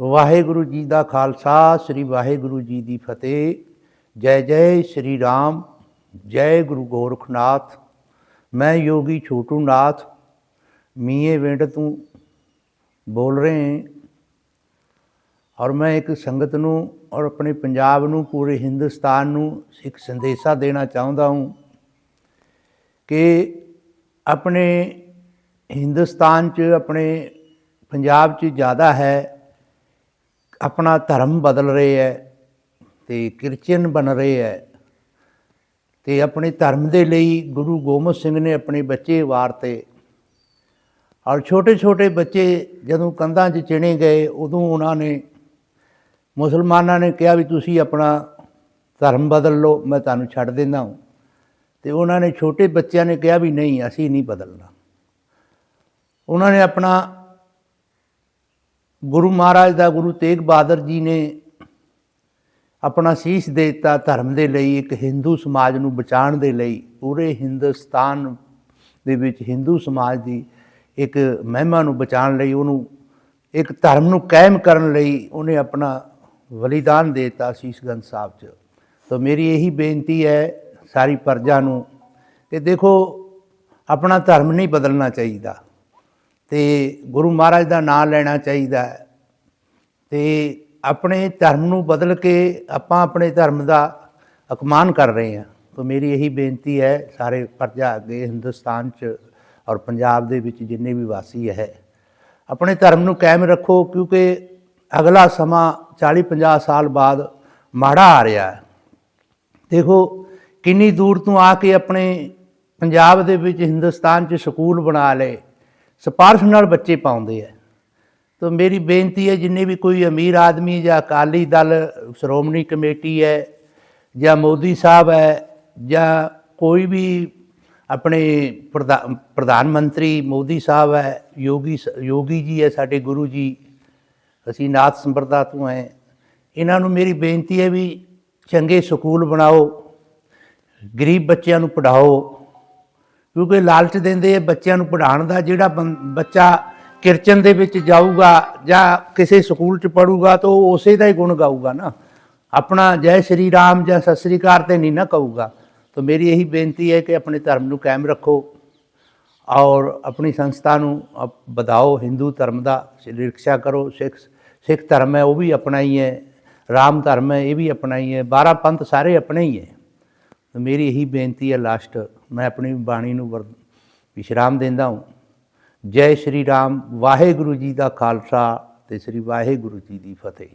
ਵਾਹਿਗੁਰੂ ਜੀ ਦਾ ਖਾਲਸਾ, ਸ੍ਰੀ ਵਾਹਿਗੁਰੂ ਜੀ ਦੀ ਫਤਿਹ। ਜੈ ਜੈ ਸ੍ਰੀ ਰਾਮ, ਜੈ ਗੁਰੂ ਗੋਰਖਨਾਥ। ਮੈਂ ਯੋਗੀ ਛੋਟੂ ਨਾਥ। ਮੀਏ ਵਿੰਡ ਤੋਂ ਬੋਲ ਰਹੇ ਹਾਂ। ਔਰ ਮੈਂ ਇੱਕ ਸੰਗਤ ਨੂੰ ਔਰ ਆਪਣੇ ਪੰਜਾਬ ਨੂੰ, ਪੂਰੇ ਹਿੰਦੁਸਤਾਨ ਨੂੰ ਇੱਕ ਸੰਦੇਸ਼ਾ ਦੇਣਾ ਚਾਹੁੰਦਾ ਹਾਂ ਕਿ ਆਪਣੇ ਹਿੰਦੁਸਤਾਨ 'ਚ, ਆਪਣੇ ਪੰਜਾਬ 'ਚ ਜ਼ਿਆਦਾ ਹੈ। ਆਪਣਾ ਧਰਮ ਬਦਲ ਰਹੇ ਹੈ ਤੇ ਕ੍ਰਿਸਚੀਅਨ ਬਣ ਰਹੇ ਹੈ ਤੇ ਆਪਣੇ ਧਰਮ ਦੇ ਲਈ ਗੁਰੂ ਗੋਬਿੰਦ ਸਿੰਘ ਨੇ ਆਪਣੇ ਬੱਚੇ ਵਾਰਤੇ। ਔਰ ਛੋਟੇ ਛੋਟੇ ਬੱਚੇ ਜਦੋਂ ਕੰਧਾਂ 'ਚ ਚਿਣੇ ਗਏ, ਉਦੋਂ ਉਹਨਾਂ ਨੇ ਮੁਸਲਮਾਨਾਂ ਨੇ ਕਿਹਾ ਵੀ ਤੁਸੀਂ ਆਪਣਾ ਧਰਮ ਬਦਲ ਲਓ, ਮੈਂ ਤੁਹਾਨੂੰ ਛੱਡ ਦਿੰਦਾ ਹਾਂ। ਤੇ ਉਹਨਾਂ ਨੇ ਛੋਟੇ ਬੱਚਿਆਂ ਨੇ ਕਿਹਾ ਵੀ ਨਹੀਂ, ਅਸੀਂ ਨਹੀਂ ਬਦਲਣਾ। ਉਹਨਾਂ ਨੇ ਆਪਣਾ ਗੁਰੂ ਮਹਾਰਾਜ ਦਾ ਗੁਰੂ ਤੇਗ ਬਹਾਦਰ ਜੀ ਨੇ ਆਪਣਾ ਸੀਸ ਦੇ ਦਿੱਤਾ ਧਰਮ ਦੇ ਲਈ, ਇੱਕ ਹਿੰਦੂ ਸਮਾਜ ਨੂੰ ਬਚਾਉਣ ਦੇ ਲਈ। ਪੂਰੇ ਹਿੰਦੁਸਤਾਨ ਦੇ ਵਿੱਚ ਹਿੰਦੂ ਸਮਾਜ ਦੀ ਇੱਕ ਮਹਿਮਾ ਨੂੰ ਬਚਾਉਣ ਲਈ, ਉਹਨੂੰ ਇੱਕ ਧਰਮ ਨੂੰ ਕਾਇਮ ਕਰਨ ਲਈ ਉਹਨੇ ਆਪਣਾ ਬਲੀਦਾਨ ਦੇ ਦਿੱਤਾ ਸੀਸਗੰਜ ਸਾਹਿਬ 'ਚ। ਤਾਂ ਮੇਰੀ ਇਹੀ ਬੇਨਤੀ ਹੈ ਸਾਰੀ ਪ੍ਰਜਾ ਨੂੰ ਕਿ ਦੇਖੋ, ਆਪਣਾ ਧਰਮ ਨਹੀਂ ਬਦਲਣਾ ਚਾਹੀਦਾ। ਤੇ ਗੁਰੂ ਮਹਾਰਾਜ ਦਾ ਨਾਮ ਲੈਣਾ ਚਾਹੀਦਾ ਹੈ। ਤੇ ਆਪਣੇ ਧਰਮ ਨੂੰ ਬਦਲ ਕੇ ਆਪਾਂ ਆਪਣੇ ਧਰਮ ਦਾ ਅਪਮਾਨ ਕਰ ਰਹੇ ਹਾਂ। ਤਾਂ ਮੇਰੀ ਇਹੀ ਬੇਨਤੀ ਹੈ ਸਾਰੇ ਪ੍ਰਜਾ ਅੱਗੇ ਹਿੰਦੁਸਤਾਨ 'ਚ ਔਰ ਪੰਜਾਬ ਦੇ ਵਿੱਚ ਜਿੰਨੇ ਵੀ ਵਾਸੀ ਹੈ, ਆਪਣੇ ਧਰਮ ਨੂੰ ਕਾਇਮ ਰੱਖੋ ਕਿਉਂਕਿ ਅਗਲਾ ਸਮਾਂ 40 50 ਸਾਲ ਬਾਅਦ ਮਾੜਾ ਆ ਰਿਹਾ ਹੈ। ਦੇਖੋ ਕਿੰਨੀ ਦੂਰ ਤੋਂ ਆ ਕੇ ਆਪਣੇ ਪੰਜਾਬ ਦੇ ਵਿੱਚ ਹਿੰਦੁਸਤਾਨ 'ਚ ਸਕੂਲ ਬਣਾ ਲਏ ਸਿਫਾਰਸ਼ ਨਾਲ ਬੱਚੇ ਪਾਉਂਦੇ ਆ। ਤਾਂ ਮੇਰੀ ਬੇਨਤੀ ਹੈ, ਜਿੰਨੇ ਵੀ ਕੋਈ ਅਮੀਰ ਆਦਮੀ ਜਾਂ ਅਕਾਲੀ ਦਲ, ਸ਼੍ਰੋਮਣੀ ਕਮੇਟੀ ਹੈ, ਜਾਂ ਮੋਦੀ ਸਾਹਿਬ ਹੈ, ਜਾਂ ਕੋਈ ਵੀ ਆਪਣੇ ਪ੍ਰਧਾ- ਪ੍ਰਧਾਨ ਮੰਤਰੀ ਮੋਦੀ ਸਾਹਿਬ ਹੈ, ਯੋਗੀ ਸ- ਯੋਗੀ ਜੀ ਹੈ ਸਾਡੇ ਗੁਰੂ ਜੀ, ਅਸੀਂ ਨਾਥ ਸੰਪਰਦਾ ਤੋਂ ਹੈ ਇਹਨਾਂ ਨੂੰ ਮੇਰੀ ਬੇਨਤੀ ਹੈ ਵੀ ਚੰਗੇ ਸਕੂਲ ਬਣਾਓ, ਗਰੀਬ ਬੱਚਿਆਂ ਨੂੰ ਪੜ੍ਹਾਓ। ਕਿਉਂਕਿ ਲਾਲਚ ਦਿੰਦੇ ਆ ਬੱਚਿਆਂ ਨੂੰ ਪੜ੍ਹਾਉਣ ਦਾ, ਜਿਹੜਾ ਬੰ- ਬੱਚਾ ਕਿਰਚਨ ਦੇ ਵਿੱਚ ਜਾਊਗਾ ਜਾਂ ਕਿਸੇ ਸਕੂਲ 'ਚ ਪੜੂਗਾ ਤਾਂ ਉਹ ਉਸੇ ਦਾ ਹੀ ਗੁਣ ਗਾਊਗਾ ਨਾ। ਆਪਣਾ ਜੈ ਸ਼੍ਰੀ ਰਾਮ, ਜਾਂ ਸਤਿ ਸ੍ਰੀ ਅਕਾਲ ਤੇ ਨਹੀਂ ਨਾ ਕਹੂਗਾ। ਤਾਂ ਮੇਰੀ ਇਹੀ ਬੇਨਤੀ ਹੈ ਕਿ ਆਪਣੇ ਧਰਮ ਨੂੰ ਕਾਇਮ ਰੱਖੋ ਔਰ ਆਪਣੀ ਸੰਸਥਾ ਨੂੰ ਅਪ- ਵਧਾਓ। ਹਿੰਦੂ ਧਰਮ ਦਾ ਰਿਕਸ਼ਾ ਕਰੋ। ਸਿੱਖ ਸਿੱਖ ਧਰਮ ਹੈ, ਉਹ ਵੀ ਆਪਣਾ ਹੀ। ਹੈ ਰਾਮ ਧਰਮ ਹੈ, ਇਹ ਵੀ ਆਪਣਾ ਹੀ। ਹੈ 12 ਪੰਥ ਸਾਰੇ ਆਪਣੇ ਹੀ ਹੈ। ਤਾਂ ਮੇਰੀ ਇਹੀ ਬੇਨਤੀ ਹੈ ਲਾਸਟ, ਮੈਂ ਆਪਣੀ ਬਾਣੀ ਨੂੰ ਵਰ- ਵਿਸ਼ਰਾਮ ਦਿੰਦਾ ਹਾਂ। ਜੈ ਸ਼੍ਰੀ ਰਾਮ, ਵਾਹਿਗੁਰੂ ਜੀ ਦਾ ਖਾਲਸਾ ਤੇ ਸ੍ਰੀ ਵਾਹਿਗੁਰੂ ਜੀ ਦੀ ਫਤਿਹ।